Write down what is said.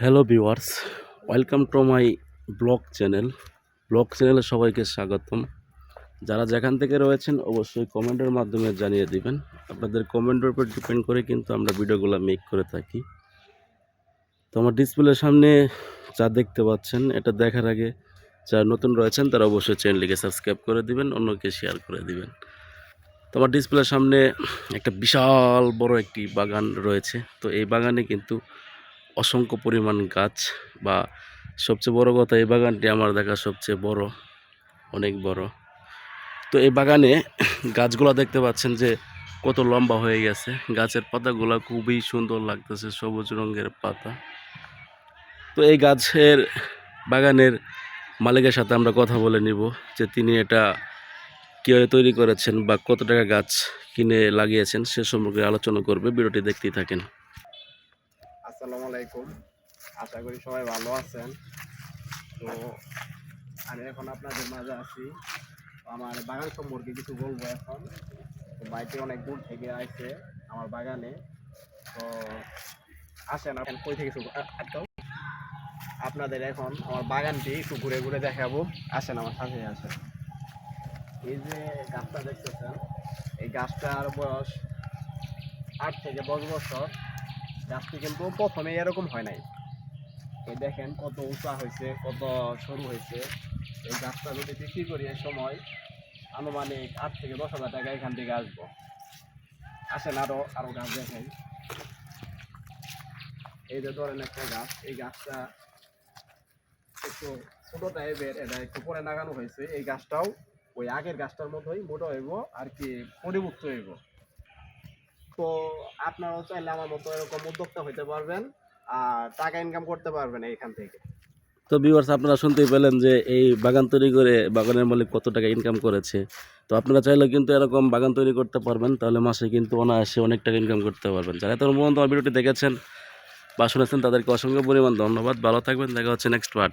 Hello viewers welcome to my blog channel blog চ্যানেলে সবাইকে স্বাগতম। যারা যেখান থেকে রয়েছেন, অবশ্যই কমেন্টের মাধ্যমে জানিয়ে দিবেন। আপনাদের কমেন্টের উপর ডিপেন্ড করে কিন্তু আমরা ভিডিওগুলো মেক করে থাকি। তো আমার ডিসপ্লের সামনে যা দেখতে পাচ্ছেন, এটা দেখার আগে যারা নতুন রয়েছেন, তারা অবশ্যই চ্যানেলটিকে সাবস্ক্রাইব করে দিবেন, অন্যকে শেয়ার করে দিবেন। তো আমার ডিসপ্লের সামনে একটা বিশাল বড় একটি বাগান রয়েছে। তো এই বাগানে কিন্তু অসংখ্য পরিমাণ গাছ বা সবচেয়ে বড় কথা, এই বাগানটি আমার দেখা সবচেয়ে বড়, অনেক বড়। তো এই বাগানে গাছগুলো দেখতে পাচ্ছেন যে কত লম্বা হয়ে গেছে। গাছের পাতাগুলো খুবই সুন্দর লাগতেছে, সবুজ রঙের পাতা। তো এই গাছের বাগানের মালিকের সাথে আমরা কথা বলে নিব যে তিনি এটা কীভাবে তৈরি করেছেন বা কত টাকা গাছ কিনে লাগিয়েছেন সে সম্পর্কে আলোচনা করবে। ভিডিওটি দেখতেই থাকেন। আলাইকুম। আশা করি সবাই ভালো আছেন। তো আমি এখন আপনাদের মাঝে আছি। আমার বাগান সম্পর্কে কিছু বলব এখন। তো বাইকে অনেক দূর থেকে আসছে আমার বাগানে। তো আসেন এখন কই থেকে শুরু আপনাদের এখন আমার বাগানটি একটু ঘুরে ঘুরে দেখাবো। আসেন, আমার সাথে আসেন। এই যে গাছটা দেখতেছেন, এই গাছটার বয়স আট থেকে দশ বছর। গাছটি কিন্তু প্রথমে এরকম হয় নাই। এই দেখেন কত উঁচা হয়েছে, কত সরু হয়েছে। এই গাছটা যদি বিক্রি করি এই সময়, আনুমানিক আট থেকে দশ হাজার টাকা এখান থেকে আসব। আসেন আরও আরও গাছ দেখেন এই যে ধরেন একটা গাছ, এই গাছটা একটু ছোট টাইপের এটা একটু পরে লাগানো হয়েছে। এই গাছটাও ওই আগের গাছটার মতোই মোটো হইব আর কি পরিবুক্ত হইব। তো আপনারাও চাইলে আমার মতো এরকম উদ্যোক্তা হইতে পারবেন, আর টাকা ইনকাম করতে পারবেন এইখান থেকে। তো ভিউয়ার্স আপনারা শুনতেই পেলেন যে এই বাগান তৈরি করে বাগানের মালিক কত টাকা ইনকাম করেছে। তো আপনারা চাইলে কিন্তু এরকম বাগান তৈরি করতে পারবেন, তাহলে মাসে কিন্তু অনায়াসে অনেক টাকা ইনকাম করতে পারবেন। যারা এত পর্যন্ত আমার ভিডিওটি দেখেছেন বা শুনেছেন, তাদেরকে অসংখ্য পরিমাণ ধন্যবাদ। ভালো থাকবেন, দেখা হচ্ছে নেক্সট পার্ট